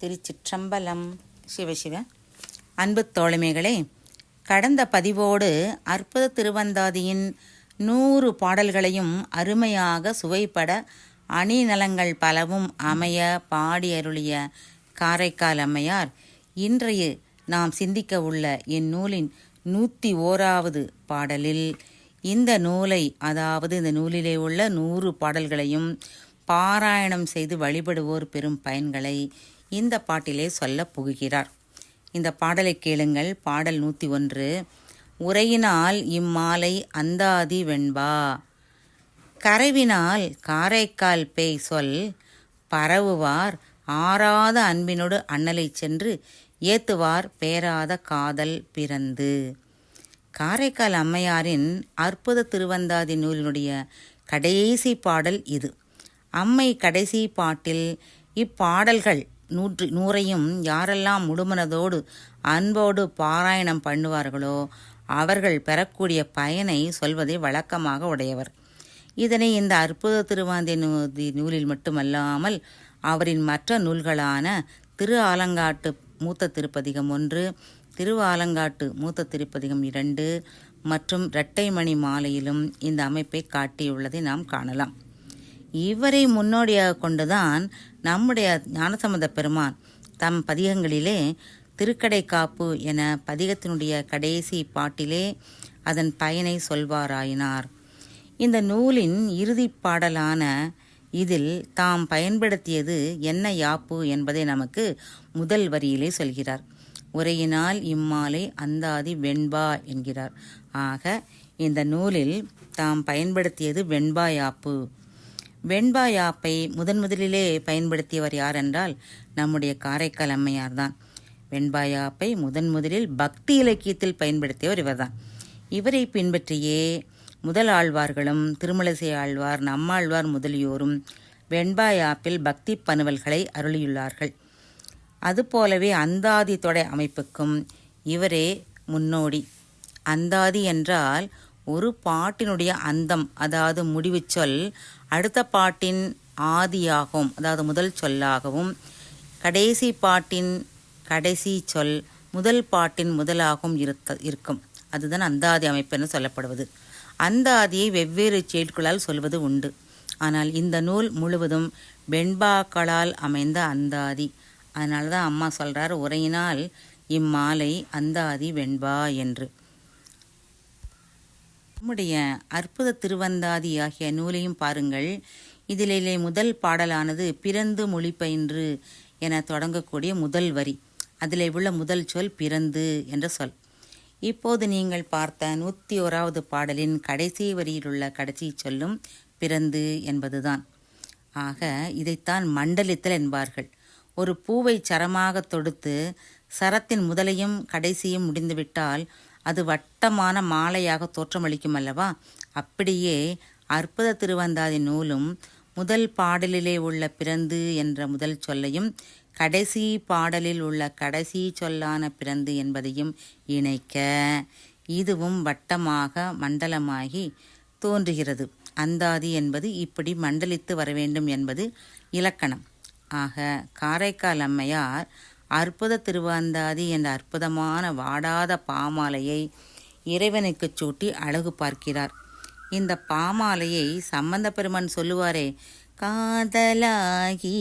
திருச்சிற்றம்பலம். சிவசிவ அன்பு தோழமைகளே கடந்த பதிவோடு அற்புத திருவந்தாதியின் நூறு பாடல்களையும் அருமையாக சுவைப்பட அணிநலங்கள் பலவும் அமைய பாடி அருளிய காரைக்கால் அம்மையார் இன்றைய நாம் சிந்திக்க உள்ள இந்நூலின் நூற்றி ஓராவது பாடலில் இந்த நூலை அதாவது இந்த நூலிலே உள்ள நூறு பாடல்களையும் பாராயணம் செய்து வழிபடுவோர் பெறும் பயன்களை இந்த பாட்டிலே சொல்லப் புகுகிறார். இந்த பாடலை கேளுங்கள். பாடல் நூற்றி ஒன்று உரையினால் இம்மாலை அந்தாதி வெண்பா. கரைவினால் காரைக்கால் பேய் சொல். பரவுவார் ஆறாத அன்பினோடு அண்ணலை சென்று ஏத்துவார் பேராத காதல் பிறந்து. காரைக்கால் அம்மையாரின் அற்புத திருவந்தாதி நூலினுடைய கடைசி பாடல் இது. அம்மை கடைசி பாட்டில் இப்பாடல்கள் நூற்று நூறையும் யாரெல்லாம் முழுமனதோடு அன்போடு பாராயணம் பண்ணுவார்களோ அவர்கள் பெறக்கூடிய பயனை சொல்வதை வழக்கமாக உடையவர். இதனை இந்த அற்புத திருவாந்தி நூதி நூலில் மட்டுமல்லாமல் அவரின் மற்ற நூல்களான திரு ஆலங்காட்டு மூத்த திருப்பதிகம் ஒன்று திரு ஆலங்காட்டு மூத்த திருப்பதிகம் இரண்டு மற்றும் இரட்டைமணி மாலையிலும் இந்த அமைப்பை காட்டியுள்ளதை நாம் காணலாம். இவரை முன்னோடியாக கொண்டுதான் நம்முடைய ஞானசம்பந்த பெருமான் தம் பதிகங்களிலே திருக்கடை காப்பு என பதிகத்தினுடைய கடைசி பாட்டிலே அதன் பயனை சொல்வாராயினார். இந்த நூலின் இறுதிப் பாடலான இதில் தாம் பயன்படுத்தியது என்ன யாப்பு என்பதை நமக்கு முதல் வரியிலே சொல்கிறார். உரையினால் இம்மாலை அந்தாதி வெண்பா என்கிறார். ஆக இந்த நூலில் தாம் பயன்படுத்தியது வெண்பா யாப்பு. வெண்பா யாப்பை முதன் முதலிலே பயன்படுத்தியவர் யார் என்றால் நம்முடைய காரைக்கால் அம்மையார் தான். வெண்பா யாப்பை முதன் முதலில் பக்தி இலக்கியத்தில் பயன்படுத்தியவர் இவர்தான். இவரை பின்பற்றியே முதல் ஆழ்வார்களும் திருமலசை ஆழ்வார் நம்மாழ்வார் முதலியோரும் வெண்பா யாப்பில் பக்தி பனுவல்களை அருளியுள்ளார்கள். அதுபோலவே அந்தாதி தொடை அமைப்புக்கும் இவரே முன்னோடி. அந்தாதி என்றால் ஒரு பாட்டினுடைய அந்தம் அதாவது முடிவுச் சொல் அடுத்த பாட்டின் ஆதியாகவும் அதாவது முதல் சொல்லாகவும் கடைசி பாட்டின் கடைசி சொல் முதல் பாட்டின் முதலாகவும் இருத்த இருக்கும். அதுதான் அந்தாதி அமைப்பு சொல்லப்படுவது. அந்தாதியை வெவ்வேறு செயல்களால் சொல்வது உண்டு. ஆனால் இந்த நூல் முழுவதும் வெண்பாக்களால் அமைந்த அந்தாதி. அதனால தான் அம்மா சொல்கிறார் உரையினால் இம்மாலை அந்தாதி வெண்பா என்று. நம்முடைய அற்புத திருவந்தாதி ஆகிய நூலையும் பாருங்கள். இதிலே முதல் பாடலானது பிறந்து மொழி பயின்று என தொடங்கக்கூடிய முதல் வரி. அதில் உள்ள முதல் சொல் பிறந்து என்ற சொல். இப்போது நீங்கள் பார்த்த நூற்றி ஓராவது பாடலின் கடைசி வரியில் உள்ள கடைசி சொல்லும் பிறந்து என்பதுதான். ஆக இதைத்தான் மண்டலித்தல் என்பார்கள். ஒரு பூவை சரமாக தொடுத்து சரத்தின் முதலையும் கடைசியும் முடிந்துவிட்டால் அது வட்டமான மாலையாக தோற்றமளிக்கும் அல்லவா அப்படியே அற்புத திருவந்தாதி நூலும் முதல் பாடலிலே உள்ள பிறந்து என்ற முதல் சொல்லையும் கடைசி பாடலில் உள்ள கடைசி சொல்லான பிறந்து என்பதையும் இணைக்க இதுவும் வட்டமாக மண்டலமாகி தோன்றுகிறது. அந்தாதி என்பது இப்படி மண்டலித்து வர வேண்டும் என்பது இலக்கணம். ஆக காரைக்கால் அம்மையார் அற்புத திருவாந்தாதி என்ற அற்புதமான வாடாத பாமாலையை இறைவனுக்கு சூட்டி அழகு பார்க்கிறார். இந்த பாமாலையை சம்பந்த பெருமான் சொல்லுவாரே காதலாகி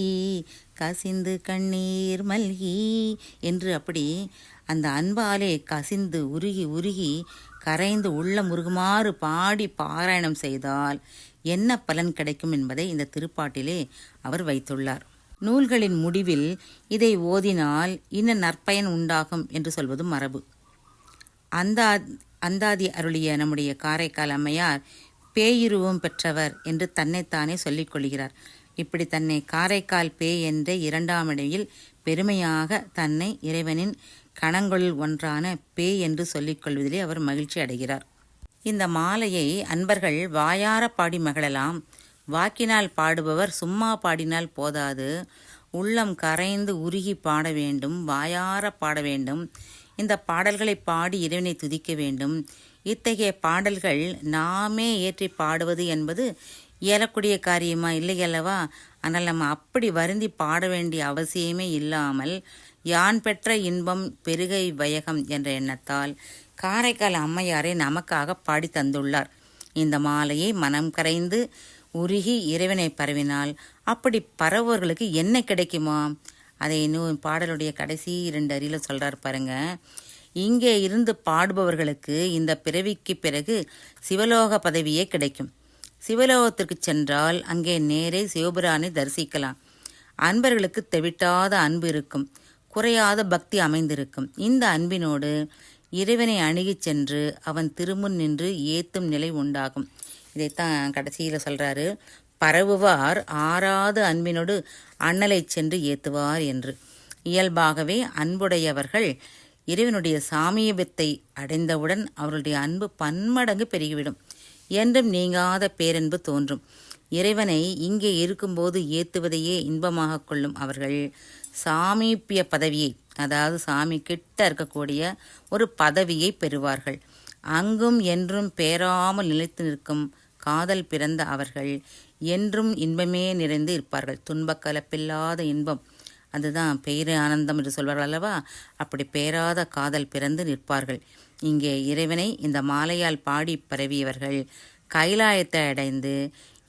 கசிந்து கண்ணீர் மல்கி என்று அப்படி அந்த அன்பாலே கசிந்து உருகி உருகி கரைந்து உள்ள முருகுமாறு பாடி பாராயணம் செய்தால் என்ன பலன் கிடைக்கும் என்பதை இந்த திருப்பாட்டிலே அவர் வைத்துள்ளார். நூல்களின் முடிவில் இதை ஓதினால் இன்ன நற்பயன் உண்டாகும் என்று சொல்வதும் மரபு. அந்தா அந்தாதி அருளிய நம்முடைய காரைக்கால் அம்மையார் பேயுருவம் பெற்றவர் என்று தன்னைத்தானே சொல்லிக் கொள்கிறார். இப்படி தன்னை காரைக்கால் பேய் என்ற இரண்டாம் இடையில் பெருமையாக தன்னை இறைவனின் கணங்களுள் ஒன்றான பேய் என்று சொல்லிக் கொள்வதிலே அவர் மகிழ்ச்சி அடைகிறார். இந்த மாலையை அன்பர்கள் வாயார பாடி மகிழலாம் வாக்கினால் பாடுபவர் சும்மா பாடினால் போதாது. உள்ளம் கரைந்து உருகி பாட வேண்டும் வாயார பாட வேண்டும். இந்த பாடல்களை பாடி இறைவனை துதிக்க வேண்டும். இத்தகைய பாடல்கள் நாமே ஏற்றி பாடுவது என்பது இயலக்கூடிய காரியமா இல்லை அல்லவா ஆனால் நம்ம அப்படி வருந்தி பாட வேண்டிய அவசியமே இல்லாமல் யான் பெற்ற இன்பம் பெருகை வயகம் என்ற எண்ணத்தால் காரைக்கால் அம்மையாரை நமக்காக பாடி தந்துள்ளார். இந்த மாலையை மனம் கரைந்து உருகி இறைவனை பரவினால் அப்படி பரவுவர்களுக்கு என்ன கிடைக்குமா? அதை இன்னும் பாடலுடைய கடைசி இரண்டு அறியில் சொல்கிறார் பாருங்க. இங்கே இருந்து பாடுபவர்களுக்கு இந்த பிறவிக்கு பிறகு சிவலோக பதவியே கிடைக்கும். சிவலோகத்திற்கு சென்றால் அங்கே நேரே சிவபுரானை தரிசிக்கலாம். அன்பர்களுக்கு தெவிட்டாத அன்பு இருக்கும். குறையாத பக்தி அமைந்திருக்கும். இந்த அன்பினோடு இறைவனை அணுகிச் சென்று அவன் திருமுன் நின்று ஏத்தும் நிலை உண்டாகும். இதைத்தான் கடைசியில் சொல்கிறாரு பரவுவார் ஆறாத அன்பினோடு அண்ணலை சென்று ஏத்துவார் என்று. இயல்பாகவே அன்புடையவர்கள் இறைவனுடைய சாமியபத்தை அடைந்தவுடன் அவர்களுடைய அன்பு பன்மடங்கு பெருகிவிடும். என்றும் நீங்காத பேரன்பு தோன்றும். இறைவனை இங்கே இருக்கும்போது ஏத்துவதையே இன்பமாக கொள்ளும் அவர்கள் சாமீப்பிய பதவியை அதாவது சாமி கிட்ட இருக்கக்கூடிய ஒரு பதவியை பெறுவார்கள். அங்கும் என்றும் பேராமல் நிலைத்து நிற்கும் காதல் பிறந்த அவர்கள் என்றும் இன்பமே நிறைந்து இருப்பார்கள். துன்பக் கலப்பில்லாத இன்பம். அதுதான் பேரு ஆனந்தம் என்று சொல்வார்கள் அல்லவா? அப்படி பேராத காதல் பிறந்து நிற்பார்கள். இங்கே இறைவனை இந்த மாலையால் பாடி பரவியவர்கள் கைலாயத்தை அடைந்து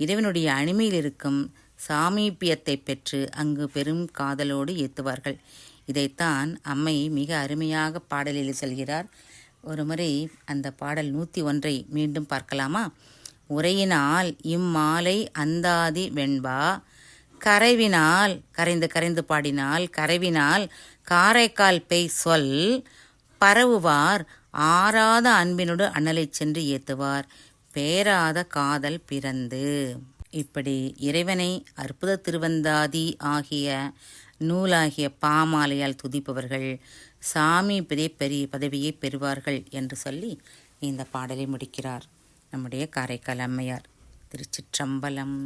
இறைவனுடைய அணிமையில் இருக்கும் சாமீபியத்தை பெற்று அங்கு பெரும் காதலோடு ஏத்துவார்கள். இதைத்தான் அம்மை மிக அருமையாக பாடலில் செல்கிறார். ஒருமுறை அந்த பாடல் நூற்றி ஒன்றை மீண்டும் பார்க்கலாமா? உரையினால் இம்மாலை அந்தாதி வெண்பா. கரைவினால் கரைந்து கரைந்து பாடினால் கரைவினால் காரைக்கால் பெய் சொல் பரவுவார் ஆறாத அன்பினோடு அண்ணலை சென்று ஏத்துவார் பேராத காதல் பிறந்து. இப்படி இறைவனை அற்புத திருவந்தாதி ஆகிய நூலாகிய பாமாலையால் துதிப்பவர்கள் சாமி பெரிய பெரிய பதவியை பெறுவார்கள் என்று சொல்லி இந்த பாடலை முடிக்கிறார். நம்முடைய காரைக்கால் அம்மையார். திருச்சிற்றம்பலம்